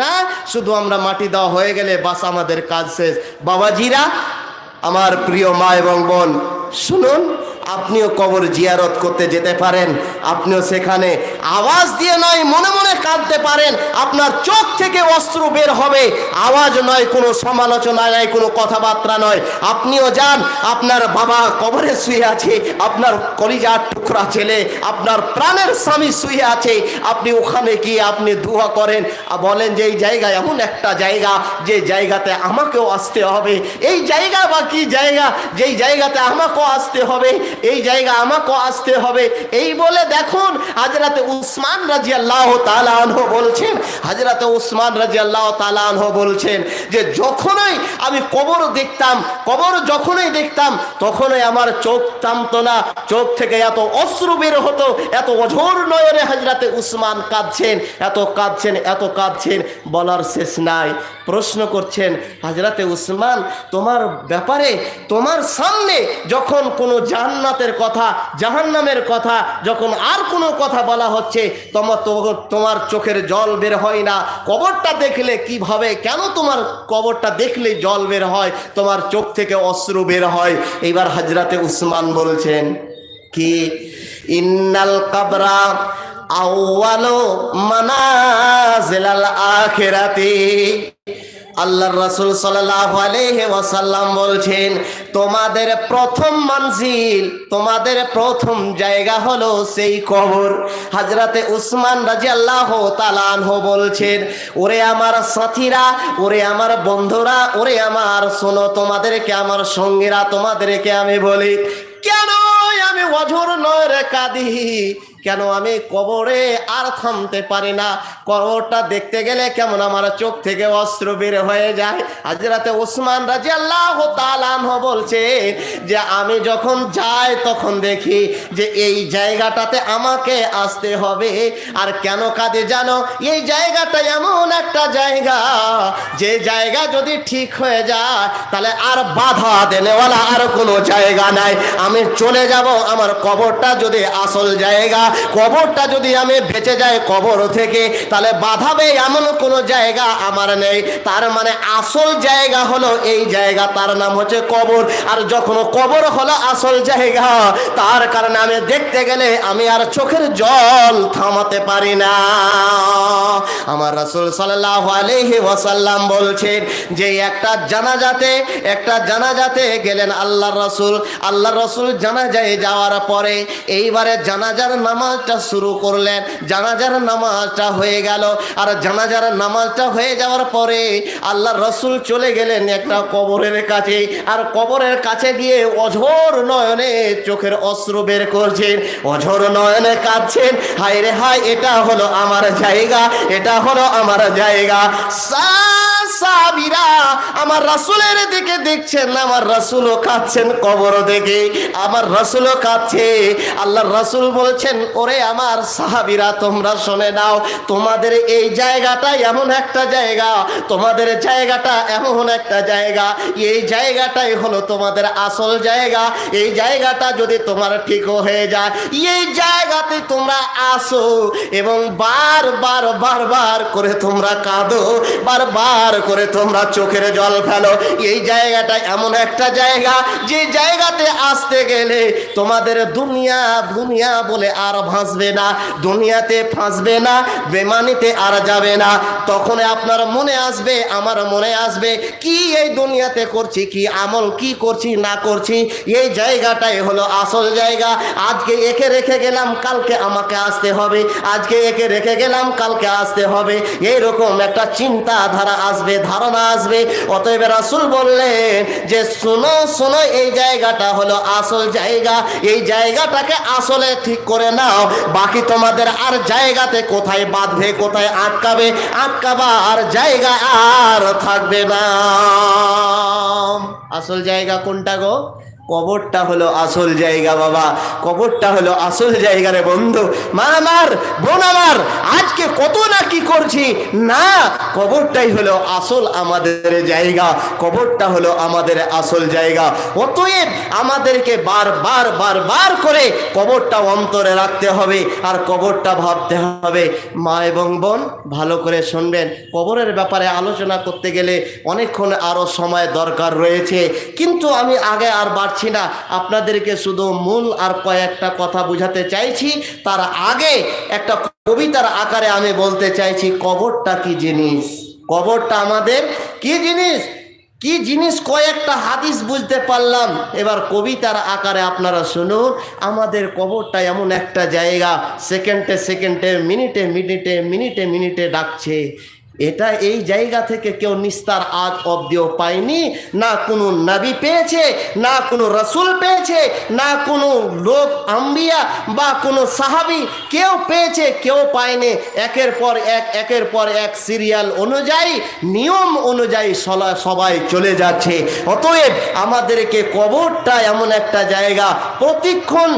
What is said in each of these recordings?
না, শুধু আমরা মাটি দেওয়া হয়ে গেলে বাস আমাদের কাজ শেষ। বাবাজিরা, আমার প্রিয় মা এবং বোন, শুনুন। আপনিও কবর জিয়ারত করতে যেতে পারেন, আপনিও সেখানে আওয়াজ দিয়ে নয়, মনে মনে কাঁদতে পারেন, আপনার চোখ থেকে অস্ত্র বের হবে, আওয়াজ নয়, কোনো সমালোচনা নয়, কোনো কথাবার্তা নয়, আপনিও যান, আপনার বাবা কবরে শুয়ে আছে, আপনার কলিজার টুকরা ছেলে, আপনার প্রাণের স্বামী শুয়ে আছে, আপনি ওখানে গিয়ে আপনি দোয়া করেন বলেন যে এই জায়গা এমন একটা জায়গা, যে জায়গাতে আমাকেও আসতে হবে, এই জায়গা বা কি জায়গা, যেই জায়গাতে আমাকেও আসতে হবে এই জায়গা আমাকেও আসতে হবে। এই বলে দেখুন হাজরাতে উসমান রাজি আল্লাহ তালাহ বলছেন হাজরাতে উসমান রাজি আল্লাহ তালাহ বলছেন যে, যখনই আমি কবর দেখতাম, কবর যখনই দেখতাম, তখনই আমার চোখ থামতো না। চোখ থেকে এত অশ্রু বের হতো, এত অঝোর নয়নে হাজরাতে উসমান কাঁদছেন, এত কাঁদছেন এত কাঁদছেন। বলার শেষ নাই। প্রশ্ন করছেন হাজরাতে উসমান, তোমার ব্যাপারে, তোমার সামনে যখন কোনো জান্নাতের কথা, জাহান্নামের কথা, যখন আর কোনো কথা বলা হচ্ছে তোমার তোমার চোখের জল বের হয় না। কবরটা দেখলে কীভাবে কেন তোমার কবরটা দেখলে জল বের হয়? তোমার চোখ থেকে অশ্রু বের হয়। এইবার হাজরাতে উসমান বলছেন, কি? ইন্নাল কাবরা আউয়ালো মানাজিলাল আখিরাতি। আল্লাহর রাসূল সাল্লাল্লাহু আলাইহি ওয়াসাল্লাম বলছেন, তোমাদের প্রথম মঞ্জিল তোমাদের প্রথম জায়গা হলো সেই কবর। হাজরাতে উসমান রাদিয়াল্লাহু তাআলা আনহু বলছেন, ওরে আমার সাথীরা, ওরে আমার বন্ধুরা, ওরে আমার, শোনো, তোমাদেরকে আমার সঙ্গীরা, তোমাদেরকে আমি বলি কেন আমি অঝর নয় রে কাঁদি? কেন আমি কবরে আর থামতে পারি না? কবরটা দেখতে গেলে কেমন আমার চোখ থেকে অস্ত্র বের হয়ে যায়। হাজরাতে ওসমান রাজি আল্লাহ তালানহ বলছে যে, আমি যখন যাই তখন দেখি যে, এই জায়গাটাতে আমাকে আসতে হবে। আর কেন কাঁদে জানো? এই জায়গাটা এমন একটা জায়গা, যে জায়গা যদি ঠিক হয়ে যায়, তাহলে আর বাধা দেনেওয়ালা আর কোনো জায়গা নাই। আমি চলে যাব, আমার কবরটা যদি আসল জায়গা কবরটা যদি আমি বেঁচে যাই কবর থেকে, তাহলে বাধাবে এমন কোনো জায়গা আমার নেই। তার মানে আসল জায়গা হলো এই জায়গা, তার নাম হচ্ছে কবর। আর যখন কবর হলো আসল জায়গা, তার কারণে আমি দেখতে গেলে আমি আর চোখের জল থামাতে পারি না। আমার রাসূল সাল্লাল্লাহু আলাইহি ওয়াসাল্লাম বলছেন যে, একটা জানাজাতে একটা জানাজাতে গেলেন আল্লাহর রাসূল। আল্লাহর রাসূল জানাজায় যাওয়ার পরে এইবারে জানাজার নামাজটা শুরু করলেন। জানাজার নামাজটা হয়ে গেল। আর জানাজার নামাজটা হয়ে যাওয়ার পরে আল্লাহ রসুল চলে গেলেন একটা কবরের কাছে। আর কবরের কাছে গিয়ে অঝোর নয়নে চোখের অস্ত্র বের করছেন। অঝোর নয়নে কাঁদছেন। হায় রে হায়, এটা হলো আমার জায়গা, এটা হলো আমার জায়গা। সা- সাহাবীরা আমার রাসূলের দিকে দেখছেন আমার রাসূলও কাঁদছেন কবর দেখে, আমার রাসূলও কাঁদছে। আল্লাহর রাসূল বলছেন, ওরে আমার সাহাবীরা, তোমরা শুনে নাও, তোমাদের এই জায়গাটা এমন একটা জায়গা, তোমাদের জায়গাটা এমন একটা জায়গা, এই জায়গাটাই হলো তোমাদের আসল জায়গা, এই জায়গাটা যদি তোমার ঠিক হয়ে যায়, এই জায়গাতে তোমরা আসো এবং বারবার বারবার করে তোমরা কাঁদো, বারবার করে তোমরা চোখের জল ফেলো। এই জায়গাটা এমন একটা জায়গা, যে জায়গাতে আসতে গেলে তোমাদের দুনিয়া দুনিয়া বলে আর ভাসবে না, দুনিয়াতে ফাঁসবে না, বেমানিতে আর যাবে না। তখন আপনার মনে আসবে, আমার মনে আসবে, কি এই দুনিয়াতে করছি, কি আমল, কি করছি, না করছি? এই জায়গাটাই হলো আসল জায়গা। আজকে একে রেখে গেলাম, কালকে আমাকে আসতে হবে। আজকে একে রেখে গেলাম, কালকে আসতে হবে। এইরকম একটা চিন্তাধারা আসবে ধারণা আসবে। অতএব রাসুল বললেন যে, শোনো শোনো, এই জায়গাটা হলো আসল জায়গা। এই জায়গাটাকে আসলে ঠিক করে নাও। বাকি তোমাদের আর জায়গাতে কোথায় বাঁধবে, কোথায় আটকাবে, আটকাবার জায়গা আর থাকবে না। আসল জায়গা কোনটা গো? কবরটা হলো আসল জায়গা বাবা। কবরটা হলো আসল জায়গা রে বন্ধু। মা আমার, বোন আমার, আজকে কত না কি করছি? না, কবরটাই হলো আসল আমাদের জায়গা। কবরটা হলো আমাদের আসল জায়গা। অতএব আমাদেরকে বারবার বারবার করে কবরটা অন্তরে রাখতে হবে আর কবরটা ভাবতে হবে। মা এবং বোন, ভালো করে শুনবেন। কবরের ব্যাপারে আলোচনা করতে গেলে অনেকক্ষণ আরও সময় দরকার রয়েছে। কিন্তু আমি আগে আর বাড়ছি না। আপনাদেরকে শুধু মূল আর কয়েকটা কথা বুঝাতে চাইছি। তার আগে একটা কবিতার আকারে আমি বলতে চাইছি, কবরটা কি জিনিস? কবরটা আমাদের কি জিনিস? কি জিনিস কয়েকটা হাদিস বুঝতে পারলাম। এবার কবিতার আকারে আপনারা শুনুন। আমাদের কবরটা এমন একটা জায়গা, সেকেন্ডে সেকেন্ডে, মিনিটে মিনিটে মিনিটে মিনিটে ডাকছে। এটা এই জায়গা থেকে কেউ নিস্তার আজ অব্দিও পায়নি। না কোনো নাবি পেয়েছে, না কোনো রসুল পেয়েছে, না কোনো লোক আম্বিয়া বা কোনো সাহাবি কেউ পেয়েছে, কেউ পায়নি। একের পর এক, একের পর এক সিরিয়াল অনুযায়ী, নিয়ম অনুযায়ী সবাই চলে যাচ্ছে। অতএব আমাদেরকে কবরটা এমন একটা জায়গা প্রতিক্ষণ,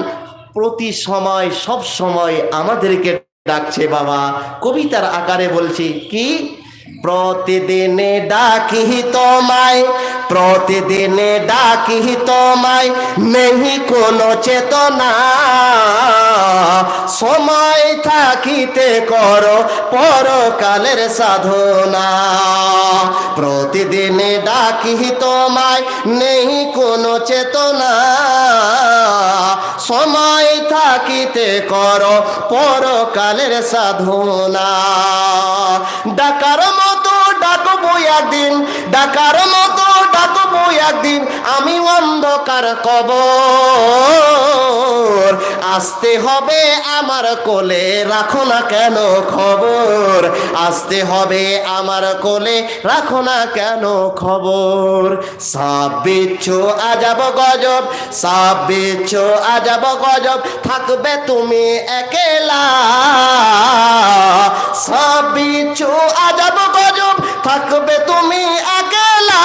প্রতি সময়, সব সময় আমাদেরকে ডাকছে বাবা কবিতার আকারে বলছি কি প্রতিদিনে ডাকি তোমায়? প্রতিদিনে ডাকি তোমায়, নেহি কোনো চেতনা। সময় থাকিতে করো, পরকালের সাধনা। প্রতিদিনে ডাকি তোমায় নেই কোনো চেতনা। সময় থাকিতে করো, পরকালের সাধনা। ডাকার মতো ডাকবো একদিন ডাকার মতো একদিন আমি অন্ধকার কবর। আসতে হবে আমার কোলে, রাখো না কেন খবর? আসতে হবে আমার কোলে, রাখো না কেন খবর? সাপ বিচ্ছু আজাব গজব সাপ বিচ্ছু আজাব গজব, থাকবে তুমি একেলা। সাপ বিচ্ছু আজাব গজব, থাকবে তুমি একেলা।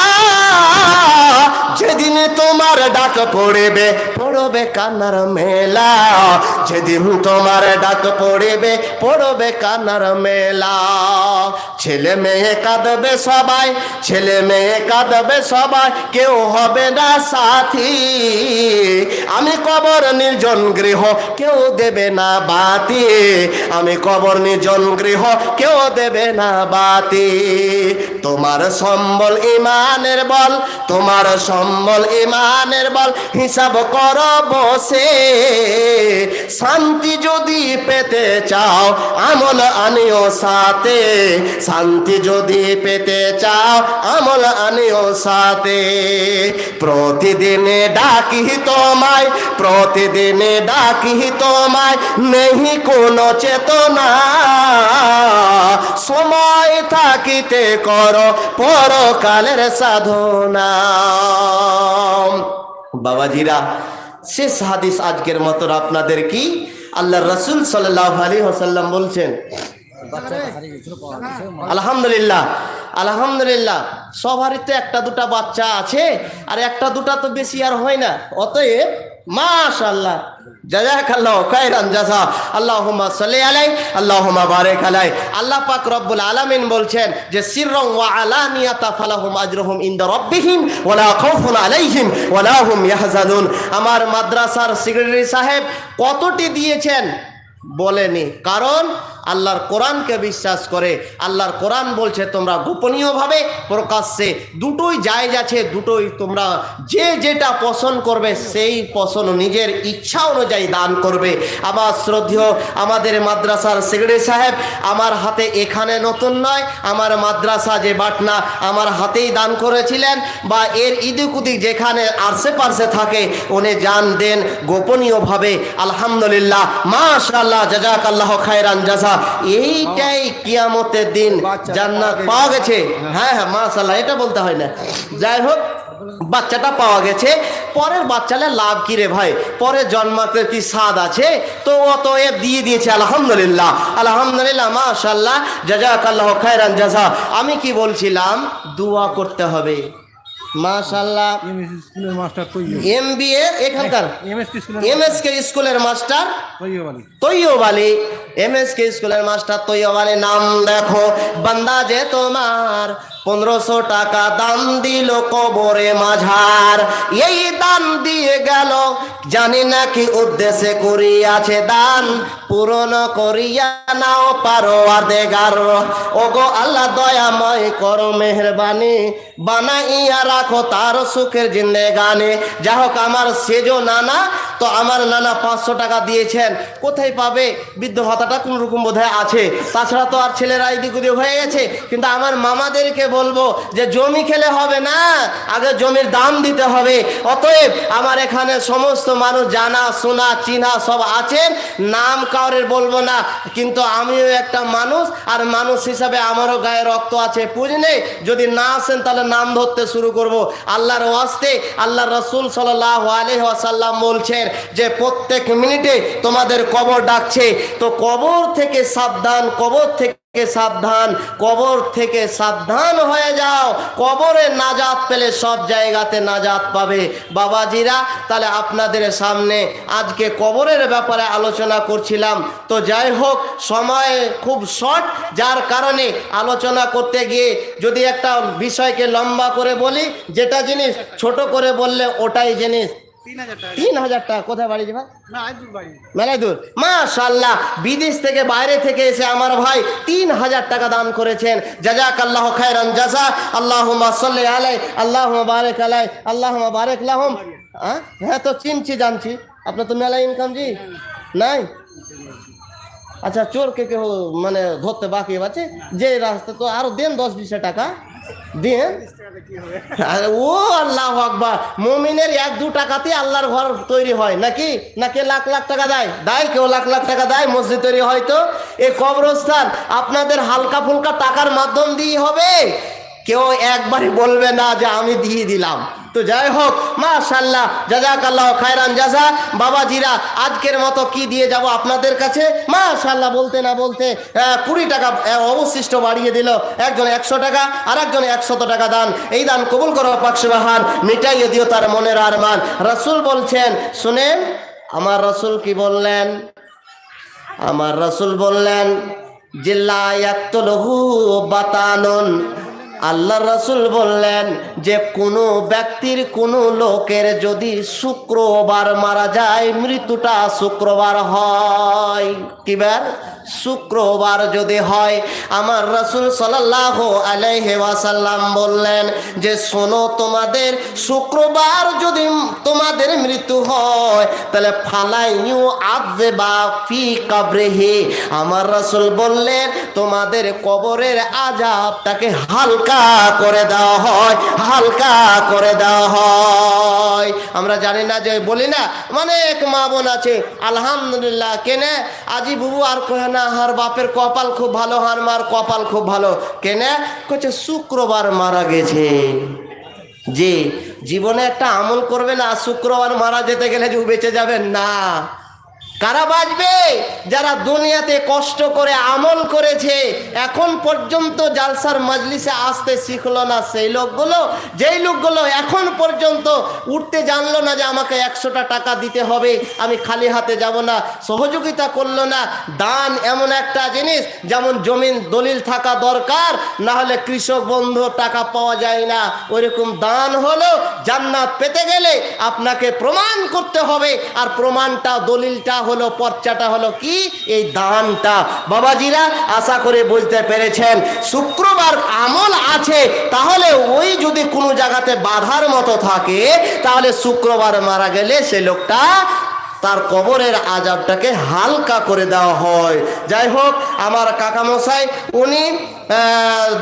যেদিন তোমার ডাক পড়বে পড়বে কানার মেলা। যেদিন তোমার ডাক পড়বে পড়বে কানার মেলা। ছেলে মেয়ে কাঁদবে সবাই, ছেলে মেয়ে কাঁদবে সবাই, কেউ হবে না সাথী। আমি কবর নির্জন গৃহ, কেউ দেবে না বাতি। আমি কবর নির্জন গৃহ, কেউ দেবে না বাতি। তোমার সম্বল ইমানের বল, তোমার সম্বল ইমানের বল, হিসাব কর বসে। শান্তি যদি পেতে চাও, আমল আনিও সাথে। শান্তি যদি পেতে চাও, আমল আনিও সাথে। প্রতিদিনে ডাকি তোমায় প্রতিদিনে ডাকি তোমায়, নেহি কোনো চেতনা। সময় থাকিতে কর, পরকালের সাধনা। বাবাজিরা, শেষ হাদিস আজকের মতো আপনাদের কি? আল্লাহ রসুল সাল্লাহ আলী হাসাল্লাম বলছেন আলহামদুলিল্লাহ আলহামদুলিল্লাহ সবারই তো একটা দুটা বাচ্চা আছে আর একটা দুটা তো বেশি আর হয় না। অতএব মাশাল্লাহ জাজাকাল্লাহ খায়রান জাযা আল্লাহুম্মা সাল্লি আলাই আল্লাহুম্মা বারিক আলাই আল্লাহ পাক রব্বুল আলামিন বলছেন যে ওয়া আলানিয়াতা ফালাহুম আজরুহুম ইনদা রাব্বিহিম ওয়ালা খাউফুন আলাইহিম ওয়ালা হুম ইয়াহজানুন। আমার মাদ্রাসার সেক্রেটারি সাহেব কতটি দিয়েছেন? বলেনি। কারণ আল্লাহর কোরআনকে বিশ্বাস করে, আল্লাহর কোরআন বলছে তোমরা গোপনীয়ভাবে প্রকাশ্যে দুটোই জায়জ আছে, দুটোই তোমরা যে যেটা পছন্দ করবে সেই পছন্দ নিজের ইচ্ছা অনুযায়ী দান করবে। আমার শ্রদ্ধেয়, আমাদের মাদ্রাসার সেক্রেটারি সাহেব, আমার হাতে এখানে নতুন নয়, আমার মাদ্রাসা যে বাটনা আমার হাতেই দান করেছিলেন বা এর ইদিক উদিক যেখানে আশেপাশে থাকে, উনি জান দেন গোপনীয়ভাবে। আলহামদুলিল্লাহ, মাশাআল্লাহ জাজাক আল্লাহ খায়রান জাজা। এইটাই কিয়ামতের দিন। জান্নাত পাওয়া গেছে। হ্যাঁ। হ্যাঁ মাশাআল্লাহ এটা বলতে হয় না। যাই হোক বাচ্চাটা পাওয়া গেছে। পরের বাচ্চালে লাভ কি রে ভাই? পরে জন্মাতে কি স্বাদ আছে? তো অত এ দিয়ে দিয়েছে আলহামদুলিল্লাহ। আলহামদুলিল্লাহ মাশাল্লাহ জাজাক আল্লাহ খায়রান জাজা। আমি কি বলছিলাম? দোয়া করতে হবে। মাশাল্লাহ এমএস স্কুলের মাস্টার তৈরি এম বি এ এখানকার? এমএসকে স্কুলের master. Taiyab Ali. M S K স্কুলের মাস্টার তৈয়ব আলী নাম দেখো। বান্দা যে তোমার পনেরোশো টাকা দান দিল কবরে মাঝার। এই দান দিয়ে গেল। জানি না কি উদ্দেশ্যে করিয়াছে দান। পূরণ করিয়া নাও পারো আদেগার ওগো আল্লাহ দয়াময় করো মেহরবানি। বানাইয়া রাখো তার সুখের জিন্দে গানে যা হোক আমার সেজো নানা, তো আমার নানা পাঁচশো টাকা দিয়েছেন। কোথায় পাবে? বৃদ্ধ ভাতাটা কোন রকম বোধহয় আছে। তাছাড়া তো আর ছেলেরা এদিক ওদিক হয়ে গেছে। কিন্তু আমার মামাদেরকে বলব যে জমি খেলে হবে না, আগে জমির দাম দিতে হবে। অতএব আমার এখানে সমস্ত মানুষ জানা, শোনা, চিনা সব আছেন নাম কাউরের বলব না, কিন্তু আমিও একটা মানুষ, আর মানুষ হিসাবে আমারও গায়ে রক্ত আছে, বুঝলে? যদি না আসেন তাহলে নাম ধরতে শুরু করব। আল্লাহর ওয়াস্তে আল্লাহ রসুল সাল্লাহ আলহ আসাল্লাম বলছেন যে, প্রত্যেক মিনিটে তোমাদের কবর ডাকছে। তো কবর থেকে সাবধান, কবর থেকে সাবধান, কবর থেকে সাবধান হয়ে যাও। কবরে নাজাত পেলে সব জায়গাতে নাজাত পাবে। বাবাজিরা, তাহলে আপনাদের সামনে আজকে কবরের ব্যাপারে আলোচনা করছিলাম। তো যাই হোক, সময় খুব শর্ট যার কারণে আলোচনা করতে গিয়ে যদি একটা বিষয়কে লম্বা করে বলি, যেটা জিনিস ছোট করে বললে ওটাই জিনিস। তিন হাজার টাকা। কোথায় বাড়ি যাবা মেলায় দূর মাশাল্লাহ বিদেশ থেকে বাইরে থেকে এসে আমার ভাই তিন হাজার টাকা দান করেছেন। জাজাক আল্লাহ খায়রান জাজা। আল্লাহ সাল্লি আলাই আল্লাহ বারেক আলাই আল্লাহ বারেক লাহম। হ্যাঁ হ্যাঁ তো চিনছি জানছি। আপনার তো মেলা ইনকাম জি? নাই? আচ্ছা চোরকে কেউ মানে ধরতে বাকি আছে? যে রাস্তা তো আরও দেন দশ বিশ টাকা। আরে, ও আল্লাহ আকবার। মুমিনের এক, দু টাকাতে আল্লাহর ঘর তৈরি হয়, নাকি? নাকি লাখ লাখ টাকা দেয়? দেয় কেউ লাখ লাখ টাকা দেয়? মসজিদ তৈরি হয় তো? এই কবরস্থান আপনাদের হালকা ফুলকা টাকার মাধ্যম দিয়ে হবে? কেউ একবারে বলবে না যে আমি দিয়ে দিলাম। তো যাই হোক মাশাল্লাহ জাজাক আল্লাহ খায়রান জাজা। বাবাজিরা, আজকের মতো কি দিয়ে যাব আপনাদের কাছে? মাশাল্লাহ বলতে না বলতে কুড়ি টাকা অবশিষ্ট বাড়িয়ে দিল। একজন একশো টাকা আর একজন একশত টাকা দান। এই দান কবুল করো পাকসবাহান মিটাইয়ে দিও তার মনের আরমান। রসুল বলছেন, শুনেন, আমার রসুল কি বললেন? আমার রসুল বললেন, জিল্লা লহু বাতানন আল্লাহ রসুল বললেন যে, কোনো ব্যক্তির কোনো লোকের যদি শুক্রবার মারা যায়, মৃত্যুটা শুক্রবার হয়। কিবার শুক্রবার যদি হয়, আমার রসুল সাল্লাহ আলাইহে ওয়াসাল্লাম বললেন যে, শোনো, তোমাদের শুক্রবার যদি তোমাদের মৃত্যু হয়, তাহলে ফালাইউ আজে বা ফি কাবরেহে। আমার রসুল বললেন, তোমাদের কবরের আজাবটাকে হালকা করে দেওয়া হয়, হালকা করে দেওয়া হয়। আমরা জানি না যে, বলি না এক মা বোন আছে, আলহামদুলিল্লাহ, কেনে? আজি বুবু আর কহে হার বাপের কপাল খুব ভালো, হার মার কপাল খুব ভালো। কেনে? কচ্ছে শুক্রবার মারা গেছে। যে জীবনে একটা আমল করবে না, শুক্রবার মারা যেতে গেলে যে বেঁচে যাবেন? না। কারা বাঁচবে? যারা দুনিয়াতে কষ্ট করে আমল করেছে, এখন পর্যন্ত জালসার মজলিসে আসতে শিখলো না সেই লোকগুলো, যেই লোকগুলো এখন পর্যন্ত উঠতে জানলো না যে আমাকে একশোটা টাকা দিতে হবে, আমি খালি হাতে যাব না, সহযোগিতা করল না। দান এমন একটা জিনিস, যেমন জমিন দলিল থাকা দরকার, না হলে কৃষক বন্ধু টাকা পাওয়া যায় না। ওইরকম দান হলো, জান্নাত পেতে গেলে আপনাকে প্রমাণ করতে হবে, আর প্রমাণটা, দলিলটা হলো পর্চাটা হলো কি? এই দানটা। বাবাজিরা আশা করে বুঝতে পেরেছেন, শুক্রবার আমল আছে, তাহলে ওই যদি কোনো জায়গাতে বাধার মতো থাকে, তাহলে শুক্রবার মারা গেলে সে লোকটা তার কবরের আজাবটাকে হালকা করে দেওয়া হয়। যাই হোক, আমার কাকামশাই, উনি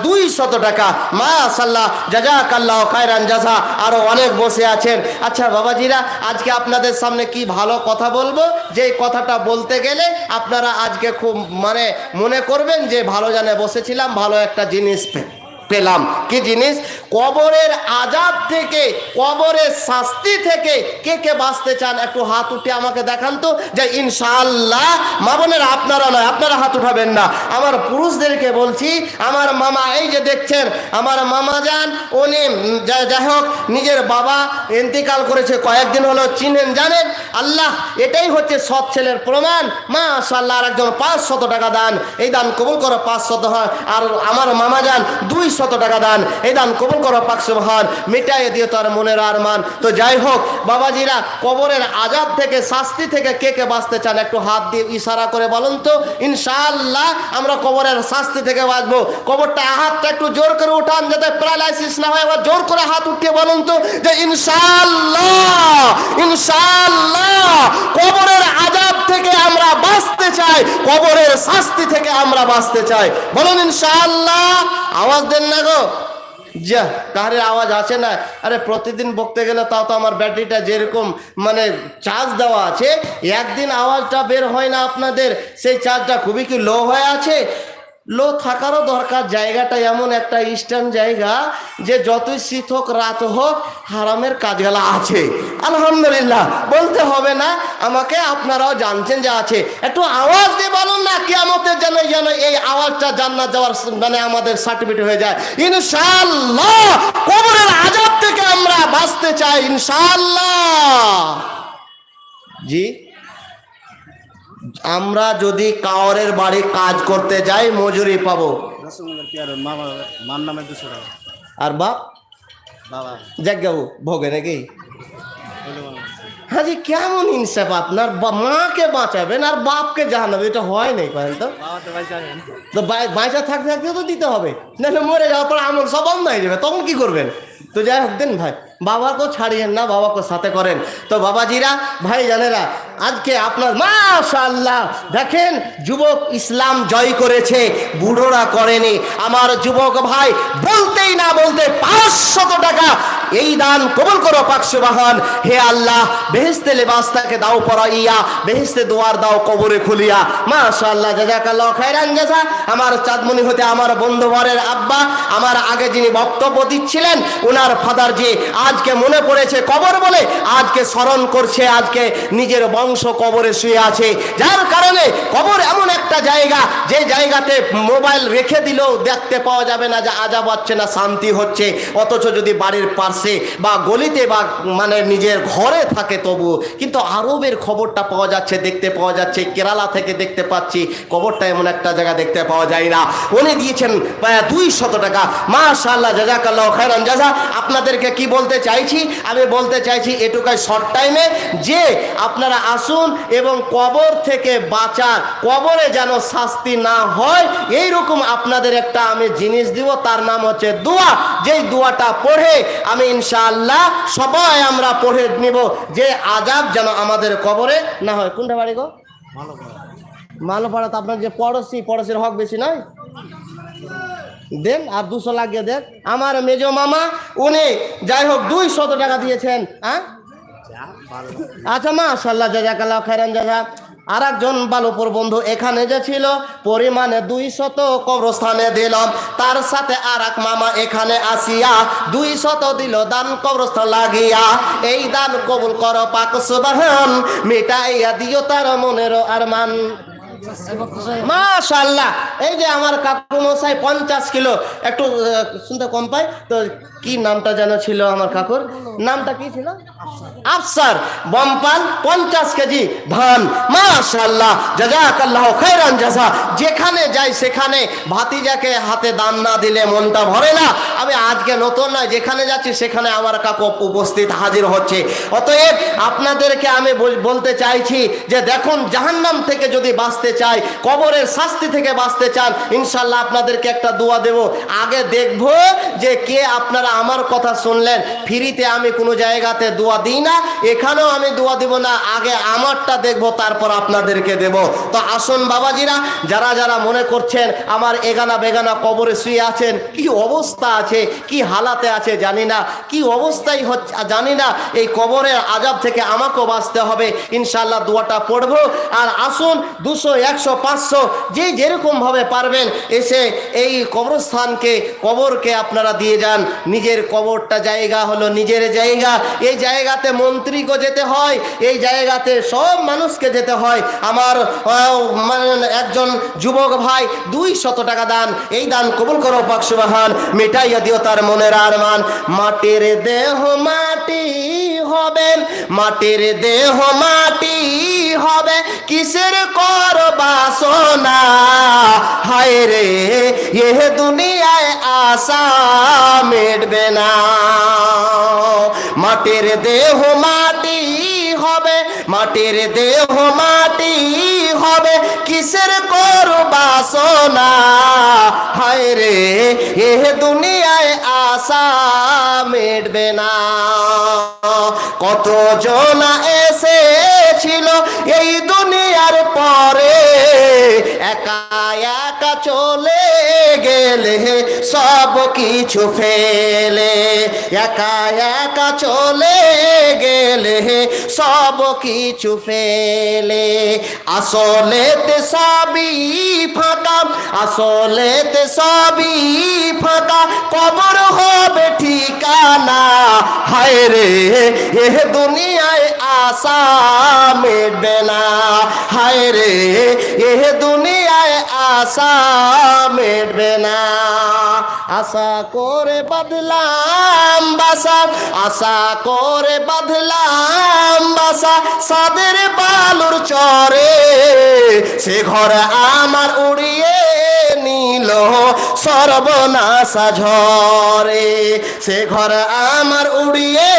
দুই শত টাকা। মা সাল্লাহ জাজা কাল্লাহ খায়রান জাজা আরও অনেক বসে আছেন। আচ্ছা বাবাজিরা, আজকে আপনাদের সামনে কি ভালো কথা বলব? যে কথাটা বলতে গেলে আপনারা আজকে খুব মানে মনে করবেন যে ভালো জানে বসেছিলাম, ভালো একটা জিনিস পে পেলাম। কি জিনিস? কবরের আজাব থেকে, কবরের শাস্তি থেকে কে কে বাঁচতে চান? একটু হাত উঠে আমাকে দেখান তো যে ইনশাআল্লাহ, মা আপনারা নয়, আপনারা হাত উঠাবেন না। আমার পুরুষদেরকে বলছি, আমার মামা, এই যে দেখছেন, আমার মামা যান, উনি যাই হোক, নিজের বাবা ইন্তিকাল করেছে, কয়েকদিন হলো চিনেন জানেন, আল্লাহ, এটাই হচ্ছে সৎ ছেলের প্রমাণ। মা আল্লাহ আর একজন পাঁচ শত টাকা দান। এই দান কবুল করো পাঁচ শত হয়। আর আমার মামা যান দুই শত টাকা দান। এই দান কবুল করো পাঁচশো মহান মিটাই দিয়ে তার মনের আরমান। তো যাই হোক, বাবাজিরা, কবরের আজাদ থেকে, শাস্তি থেকে কে কে বাঁচতে চান? একটু হাত দিয়ে ইশারা করে বলুন তো, ইনশাআল্লাহ আমরা কবরের শাস্তি থেকে বাঁচবো। কবরটা হাতটা একটু জোর করে উঠান, যাতে প্যারালাইসিস না হয়, আবার জোর করে হাত উঠিয়ে বলুন তো যে ইনশাআল্লাহ ইনশাআল্লাহ কবরের আজাব থেকে আমরা বাঁচতে চাই, কবরের শাস্তি থেকে আমরা বাঁচতে চাই। বলুন ইনশাআল্লাহ, আওয়াজ দেন না গো। যা কারের আওয়াজ আছে না। আরে প্রতিদিন বকতে গেলে তাও তো আমার ব্যাটারিটা যেরকম মানে চার্জ দেওয়া আছে, একদিন আওয়াজটা বের হয় না আপনাদের, সেই চার্জটা খুবই কি লো হয়ে আছে? লো থাকারও দরকার। জায়গাটা এমন একটা ইস্টার্ন জায়গা যে যতই শীত হোক, রাত হোক, হারামের কাজগুলা আছে। আলহামদুলিল্লাহ, বলতে হবে না, আমাকে আপনারাও জানছেন যে আছে। একটু আওয়াজ দিয়ে বলুন না কেমতের যেন যেন এই আওয়াজটা জান্নাত যাওয়ার মানে আমাদের সার্টিফিকেট হয়ে যায়। ইনশাল্লাহ কবরের আজাব থেকে আমরা বাঁচতে চাই ইনশাল্লাহ জি? আমরা যদি কাওয়ারের বাড়ি কাজ করতে যাই মজুরি পাবো। আর মার নামে দুশো টাকা? আর বাপ? বাবা। যাক ভোগে নাকি? হ্যাঁ জি কেমন ইনসাফ আপনার? বা- মাকে বাঁচাবেন আর বাপকে জানাবে এটা হয় নাই কয়েন তো? তো বাঁচা থাকতে থাকতে তো দিতে হবে। না মরে যাওয়ার পর আমল সব বন্ধ হয়ে যাবে তখন কি করবেন? তো যাই হোক দেন ভাই। বাবাকেও ছাড়িয়েন না, বাবাকে সাথে করেন। তো বাবাজিরা ভাই জানেরা আজকে আপনার মাশাল্লাহ দেখেন যুবক ইসলাম জয় করেছে, বুড়োরা করেনি। আমার যুবক ভাই, বলতেই না বলতে পাঁচশত টাকা এই দান কবুল করো পাকশো বাহন হে আল্লাহ বেহেস্তে লেবাস তাকে দাও পরাইয়া বেহেস্তে দোয়ার দাও কবরে খুলিয়া। মাশাআল্লাহ, জাজাকাল্লাহ খাইরান জাজা। আমার চাঁদমণি হতে আমার বন্ধুবরের আব্বা, আমার আগে যিনি বক্তব্য দিচ্ছিলেন ওনার ফাদার যে আজকে মনে পড়েছে কবর বলে, আজকে স্মরণ করছে, আজকে নিজের বংশ কবরে শুয়ে আছে। যার কারণে কবর এমন একটা জায়গা, যে জায়গাতে মোবাইল রেখে দিলেও দেখতে পাওয়া যাবে না যে আজাব হচ্ছে না, শান্তি হচ্ছে। অথচ যদি বাড়ির পাশে বা গলিতে বা মানে নিজের ঘরে থাকে তবু কিন্তু আরবের খবরটা পাওয়া যাচ্ছে, দেখতে পাওয়া যাচ্ছে, কেরালা থেকে দেখতে পাচ্ছি, কবরটা এমন একটা জায়গা দেখতে পাওয়া যায় না। উনি দিয়েছেন দুই শত টাকা। মাশাল্লাহ জাজাকাল্লাহ খায়রান। জাজা, আপনাদেরকে কি বলতে চাইছি, আমি বলতে চাইছি এটুকাই শর্ট টাইমে যে আপনারা আসুন এবং কবর থেকে বাঁচার, কবরে যেন শাস্তি না হয় এই রকম আপনাদের একটা আমি জিনিস দিব, তার নাম হচ্ছে দোয়া। যেই দোয়াটা পড়ে, আমি ইনশাআল্লাহ সবাই আমরা পড়ে নিব, যে আজাব যেন আমাদের কবরে না হয়। কোনটা বাড়ি গো? মালোপাড়া। তো আপনার যে পড়োশি, পড়োশির হক বেশি নয়? দেন আর দুশো লাগিয়ে দেন। আমার মেজ মামা, উনি যাই হোক দুই শত টাকা দিয়েছেন হ্যাঁ আচ্ছা মাশাল্লাহ জাজাকাল্লাহ খাইরান জাজা। আর একজন বালুপুর বন্ধু এখানে যে ছিল, পরিমাণে দুই শত কবরস্থানে দিলাম। তার সাথে আর এক মামা এখানে আসিয়া দুই শত দিল দান কবরস্থান লাগিয়া। এই দান কবুল কর, পাক সুবাহান, মিটাইয়া দিও তার মনেরও আর আরমান মাশাল্লাহ এই যে আমার কাকু মশাই পঞ্চাশ কিলো। একটু শুনতে কম পাই। তো কি নামটা যেন ছিল আমার কাকুর? নামটা কি ছিল? আফসার। বম্পাল, পঞ্চাশ কেজি ধান। মাশাল্লাহ খৈরান যেখানে যাই সেখানে ভাতিজাকে হাতে দান না দিলে মনটা ভরে না। আমি আজকে নতুন নয়, যেখানে যাচ্ছি সেখানে আমার কাকু উপস্থিত হাজির হচ্ছে। অতএব আপনাদেরকে আমি বল- বলতে চাইছি যে দেখুন, জাহান্নাম থেকে যদি বাঁচতে চাই, কবরের শাস্তি থেকে বাঁচতে চান ইনশাল্লাহ আপনাদেরকে একটা দোয়া দেব। আগে দেখব যে কে আপনারা আমার কথা শুনলেন। ফ্রিতে আমি কোনো জায়গাতে দোয়া দিই না, এখানেও আমি দোয়া দিব না, আগে আমারটা দেখব, তারপর আপনাদেরকে দেব। তো আসুন বাবাজিরা, যারা যারা মনে করছেন আমার এগানা বেগানা কবরে শুয়ে আছেন, কি অবস্থা আছে, কি হালাতে আছে জানি না, কি অবস্থাই হচ্ছে জানি না, এই কবরের আজাব থেকে আমাকেও বাঁচতে হবে। ইনশাল্লাহ দোয়াটা পড়ব। আর আসুন দুশো একশো, পাঁচশো, যে যেরকমভাবে পারবেন এসে এই কবরস্থানকে, কবরকে আপনারা দিয়ে যান। নিজের কবরটা জায়গা হলো নিজের জায়গা। এই জায়গাতে মন্ত্রীকে যেতে হয়, এই জায়গাতে সব মানুষকে যেতে হয়। আমার মানে একজন যুবক ভাই দুই শত টাকা দান। এই দান কবুল করো পাকসুবাহান মেটাইয়া দিও তার মনের আরমান। মাটির দেহ মাটি হবে মাটির দেহ মাটি হবে। কিসের কর বাসনা? হায় রে, এ দুনিয়ায় আশা মেটবে না। মাটির দেহ মাটি মাটির দেহ মাটি হবে, কিসের করবাসনা হায় রে, এ দুনিয়ায় আশা মেটবে না। কত জনা এসেছিল এই দুনিয়ার পরে? একা একা চলে গেলে সব কিছু ফেলে। একা একা চলে গেলে সব কিছু ফেলে। আসলেতে সবই ফাঁকা, আসলেতে সবই ফাঁকা। কবর হবে ঠিকানা, হায় রে, এ দুনিয়ায় আশা মেটবে না। হায় রে, এ দুনিয়ায় আশা মেটবে না। আশা করে বদলাম বাসা, আশা করে বদলাম বাসা, সাদের বালুর চরে। সে ঘর আমার উড়িয়ে নিল সর্বনাশা ঝরে সে ঘর আমার উড়িয়ে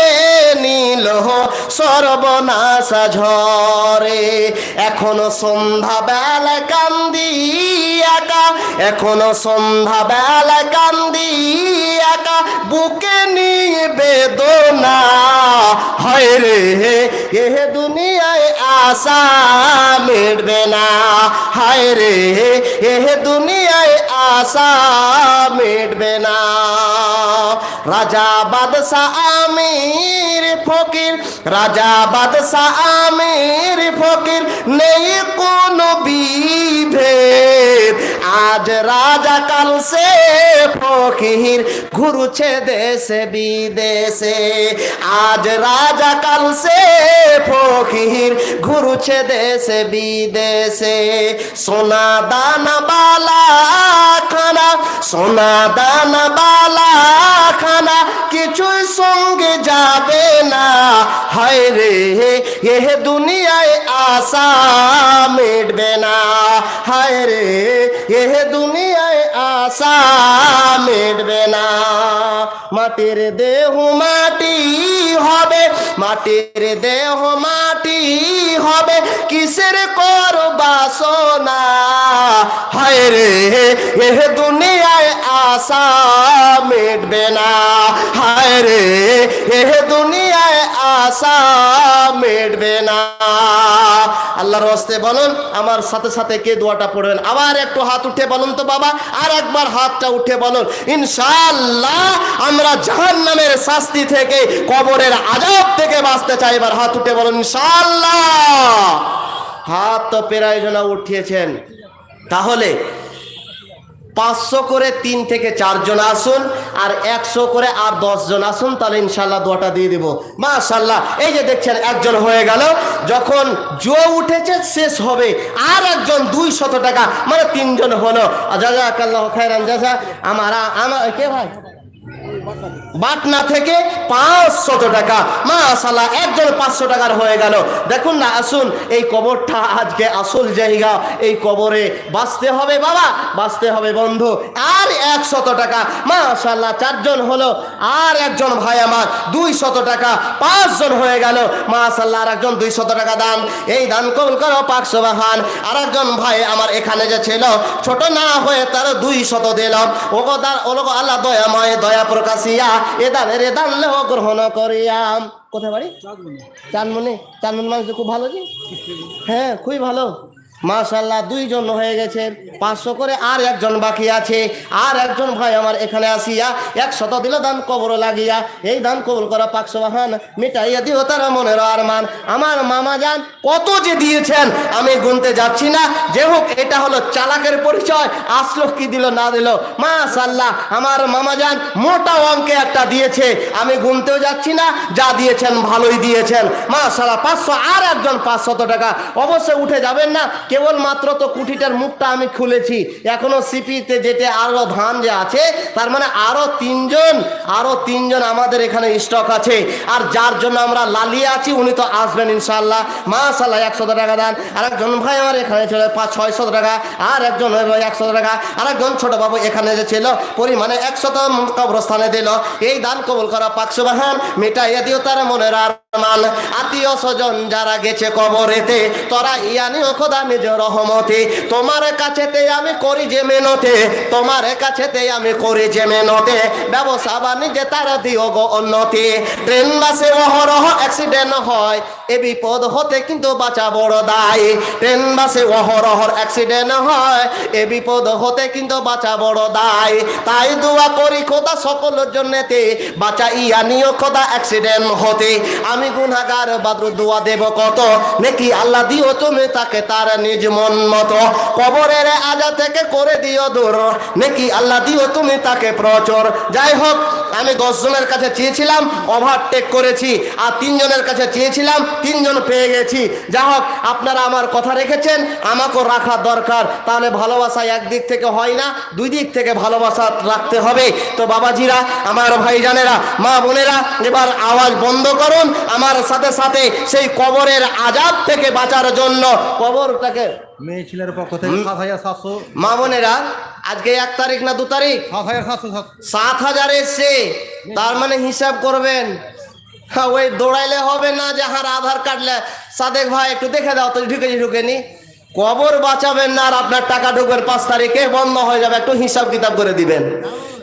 নিল সর্বনাশা ঝরে এখনও সন্ধ্যা বেলা কান্দি একা, এখনও সন্ধ্যা বেলা কান্দি একা বুকে নিয়ে বেদনা। হয় রে, এ দুনিয়ায় আশা মিটবে না। হায় রে, এ দুনিয়ায় আশা মিটবে না রাজা বাদশাহ আমির ফকির রাজা বাদশাহ আমির ফকির নেই কোনো বিভেদ আজ রাজা কাল সে ফকির ঘুরছে দেশে বিদেশে আজ রাজা কাল সে ফকির ঘুরছে দেশে বিদেশে সোনা দানা বালা খানা, সোনা দানা বালা খানা, কিছুই সঙ্গে যাবে না। হায় রে, এ দুনিয়ায় আশা মিটবে না। হায় রে, এ দুনিয়ায় আশা মিটবে না। মাটির দেহ মাটি হবে, মাটির দেহ মাটি হবে, কিসের কর বাসনা? হায় রে, এ দুনিয়ায় আশা মিটবে না। হায় রে, এ দুনিয়ায় আশা মিটবে না। আল্লাহর হস্তে বলুন, আমার সাথে সাথে কে দোয়াটা পড়বেন? আবার একটু হাত উঠে বলুন তো বাবা, আর একবার হাতটা উঠে বলুন। ইনশাআল্লাহ আমরা জাহান্নামের শাস্তি থেকে, কবরের আজাব থেকে বাঁচতে চাই। এবার হাত উঠে বলুন, ইনশাআল্লাহ। হাত তো প্রায় জনা উঠিয়েছেন। তাহলে পাঁচশো করে তিন থেকে চারজন আসুন আর একশো করে আর জন আসুন, তাহলে ইনশাল্লাহ দোয়াটা দিয়ে দিব। মাশাল্লাহ এই যে দেখছেন একজন হয়ে গেল, যখন জো উঠেছে শেষ হবে, আর একজন দুই শত টাকা মানে তিনজন হলো। আমার আমার, কে ভাই? বাটনা থেকে পাঁচশত টাকা। মাশাল্লাহ একজন পাঁচশো টাকার হয়ে গেল। দেখুন না, আসুন, এই কবরটা আজকে আসল জায়গা। এই কবরে বাঁচতে হবে বাবা, বাঁচতে হবে বন্ধু। আর একশত টাকা মাশাল্লাহ চারজন হলো, আর একজন ভাই আমার দুই শত টাকা, পাঁচজন হয়ে গেল। মাশাল্লাহ আর একজন দুই শত টাকা দান। এই দান কবুল করো পাঁচশো বাহান আর একজন ভাই আমার এখানে যে ছিল, ছোট না হয়ে তার দুই শত দিলাম। ওগো দান ওগো আল্লাহ দয়াময়, দয়া প্রকাশিয়া। এ দানের এ দান লেহ গ্রহণ করিয়াম। কোথায় বাড়ি? চানমনি চানমনি মানুষ খুব ভালো জি হ্যাঁ খুবই ভালো। মাশাল্লাহ দুইজন হয়ে গেছে। পাঁচশো করে আর একজন বাকি আছে। আর একজন ভাই আমার এখানে আসিয়া একশত দিল দান কবর লাগিয়া, এই দান কবুল করা পাঁচশো বাহান মিটাইয়া দিও তারা মনের আরমান। আমার মামা যান, কত যে দিয়েছেন, আমি গুনতে যাচ্ছি না। যে হোক, এটা হলো চালাকের পরিচয়, আসলো কি দিল, না দিল। মাশাল্লাহ আমার মামা যান, মোটা অঙ্কে একটা দিয়েছে। আমি গুনতেও যাচ্ছি না, যা দিয়েছেন ভালোই দিয়েছেন। মাশাল্লাহ পাঁচশো আর একজন পাঁচশত টাকা। অবশ্যই উঠে যাবেন না কেবলমাত্র তো কুঠিটার মুখটা আমি খুলেছি। এখনও সিপিতে যেতে আরও ধান যে আছে, তার মানে আরও তিনজন আরও তিনজন আমাদের এখানে স্টক আছে। আর যার জন্য আমরা লালিয়ে আছি, উনি তো আসবেন ইনশাল্লাহ মাশাল্লাহ একশো টাকা দেন। আর একজন ভাই আমার এখানে ছিল, পাঁচ, ছয়শত টাকা। আর একজন একশো টাকা। আর একজন ছোট বাবু এখানে যে ছিল, পরিমাণে একশত কবরস্থানে দিল। এই দান কবুল করা পাঁচশো বাহান মিটাইয়া দিও তার মনের আর মান আত্মীয় স্বজন যারা গেছে কবরেতে, তোরা ইয়ানিও খোদা নিজ রহমতে, তোমার কাছেতে আমি করি যে মেনতে তোমার কাছেতে আমি করি যে মেনতে ব্যবসা বাণিজ্যে তারা দিও গো উন্নতি। ট্রেন বাসে অহরহ অ্যাক্সিডেন্ট হয়, এ বিপদ হতে কিন্তু বাঁচা বড় দায়। ট্রেন বাসে অহরহ অ্যাক্সিডেন্ট হয়, এ বিপদ হতে কিন্তু বাঁচা বড় দায়। তাই দোয়া করি খোদা সকলের জন্যতে, বাঁচা ইয়া নিও খোদা অ্যাক্সিডেন্ট হতে। আমি গুনাগার বাদ্র দোয়া দেব কত? নাকি আল্লাহ দিও তুমি তাকে তার নিজ মন মতো। কবরের আজা থেকে করে দিও দূর। নাকি আল্লাহ দিও তুমি তাকে প্রচুর। যাই হোক, আমি দশ জনের কাছে চেয়েছিলাম ওভারটেক করেছি। আর তিনজনের কাছে চেয়েছিলাম, তিনজন পেয়ে গেছি। যা হোক, আপনারা আমার কথা রেখেছেন, আমাকেও রাখা দরকার। তাহলে ভালোবাসা একদিক থেকে হয় না, দুই দিক থেকে ভালোবাসা রাখতে হবে। তো বাবাজিরা, আমার ভাইজানেরা, মা বোনেরা, এবার আওয়াজ বন্ধ করুন। আমার সাথে সাথে সেই কবরের আজাব থেকে বাঁচার জন্য কবরটাকে মেয়ে ছেলের পক্ষ থেকে সাত হাজার সাতশো। মা বোনেরা আজকে এক তারিখ না দু তারিখ? সাত হাজার সাতশো সাত। সাত হাজার এসছে। তার মানে হিসাব করবেন। হ্যাঁ, ওই দৌড়াইলে হবে না যে হার আধার কার্ডলে সাদেক ভাই একটু দেখে দাও তো ঢুকেছি ঢুকেনি। কবর বাঁচাবেন না আর আপনার টাকা ঢুকবেন পাঁচ তারিখে বন্ধ হয়ে যাবে একটু হিসাব কিতাব করে দিবেন।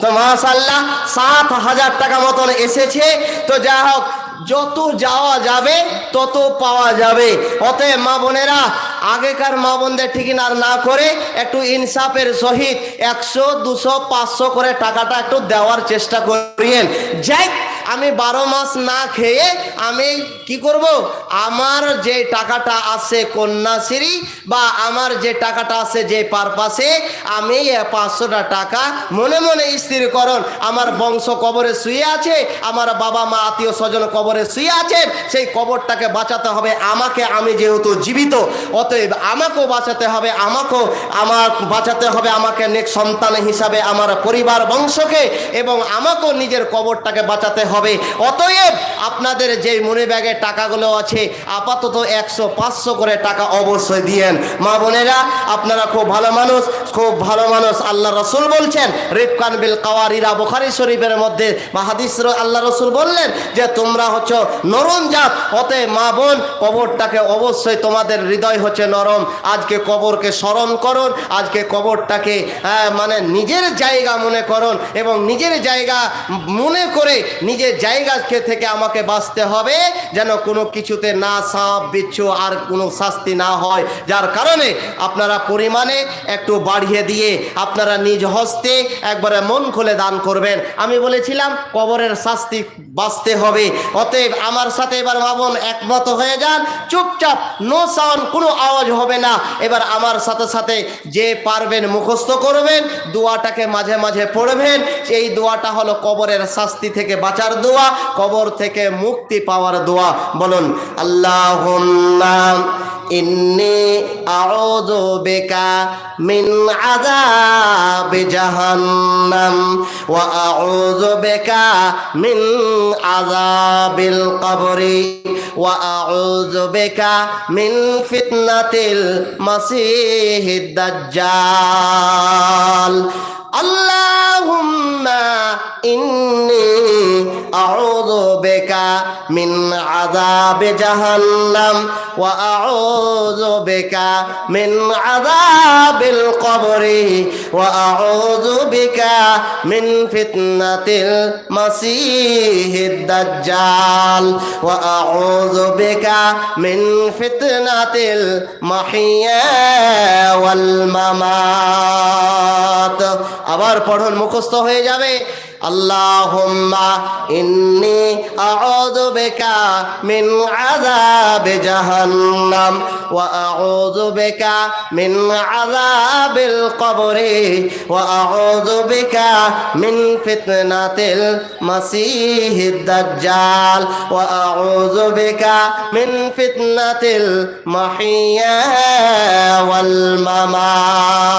তো মাশাল্লাহ সাত হাজার টাকা মতন এসেছে। তো যা হোক যত যাওয়া যাবে, তত পাওয়া যাবে। অতএব মা বোনেরা, আগেকার মা বোনদের ঠিকানা না করে একটু ইনসাফের সহিত একশো, দুশো, পাঁচশো করে টাকাটা একটু দেওয়ার চেষ্টা করিয়েন। যাই আমি বারো মাস না খেয়ে আমি কি করব? আমার যে টাকাটা আছে কন্যাশ্রী বা আমার যে টাকাটা আছে যে পারপাসে, আমি পাঁচশোটা টাকা মনে মনে স্থিরকরণ আমার বংশ কবরে শুয়ে আছে, আমার বাবা মা, আত্মীয় স্বজন কবরে শুয়ে আছেন সেই কবরটাকে বাঁচাতে হবে। আমাকে আমি যেহেতু জীবিত, অতএব আমাকেও বাঁচাতে হবে, আমাকেও আমার বাঁচাতে হবে, আমাকে নেক সন্তান হিসাবে আমার পরিবার বংশকে এবং আমাকেও নিজের কবরটাকে বাঁচাতে হবে। অতএব আপনাদের যে মনে ব্যাগে টাকাগুলো আছে, আপাতত একশো, পাঁচশো করে টাকা অবশ্যই দিয়েন। মা বোনেরা, আপনারা খুব ভালো মানুষ, খুব ভালো মানুষ, আল্লাহ রসুল বলছেন, রিফকান বিল কাওয়ারিরা বুখারি শরীফের মধ্যে মাহাদিস আল্লাহ রসুল বললেন যে, তোমরা হচ্ছ নরম জাত। অতএব মা বোন, কবরটাকে অবশ্যই তোমাদের হৃদয় হচ্ছে নরম। আজকে কবরকে স্মরণ করুন, আজকে কবরটাকে মানে নিজের জায়গা মনে করুন এবং নিজের জায়গা মনে করে নিজের জায়গাকে থেকে আমাকে বাঁচতে হবে যেন কোনো কিছুতে না সাপ, বিচ্ছু আর কোনো শাস্তি না হয়। যার কারণে আপনারা পরিমাণে একটু বাড়িয়ে দিয়ে আপনারা নিজ হস্তে একবারে মন খুলে দান করবেন। আমি বলেছিলাম, কবরের শাস্তি বাঁচতে হবে। অতএব আমার সাথে এবার ভাবুন একমত হয়ে যান। চুপচাপ নো সাউন্ড কোনো আওয়াজ হবে না। এবার আমার সাথে সাথে যে পারবেন, মুখস্থ করবেন, দোয়াটাকে মাঝে মাঝে পড়বেন। এই দোয়াটা হলো কবরের শাস্তি থেকে বাঁচার দোয়া, কবর থেকে মুক্তি পাওয়ার দোয়া। বলুন আল্লাহ ইন্নি আউযু বিকা মিন আযাবি জাহান্নাম ওয়া আউযু বিকা মিন আযাব। القبر وأعوذ بك من فتنة المسيح الدجال اللهم إني আউযু বিকা মিন আযাবে জাহান্নাম ওয়া আউযু বিকা মিন আযাবিল কবরি ওয়া আউযু বিকা মিন ফিতনাতিল মাসীহিদ দাজ্জাল ওয়া আউযু বিকা মিন ফিতনাতিল মাহিয়া ওয়াল মামাত। আবার পড়ন মুখস্থ হয়ে যাবে। আল্লাহুম্মা ইন্নি আউযু বিকা মিন আযাবি জাহান্নাম ওয়া আউযু বিকা মিন আযাবিল কবরি ওয়া আউযু বিকা মিন ফিতনাতিল মাসিহিদ দাজ্জাল ওয়া আউযু বিকা মিন ফিতনাতিল মাহিয়া ওয়াল মামাত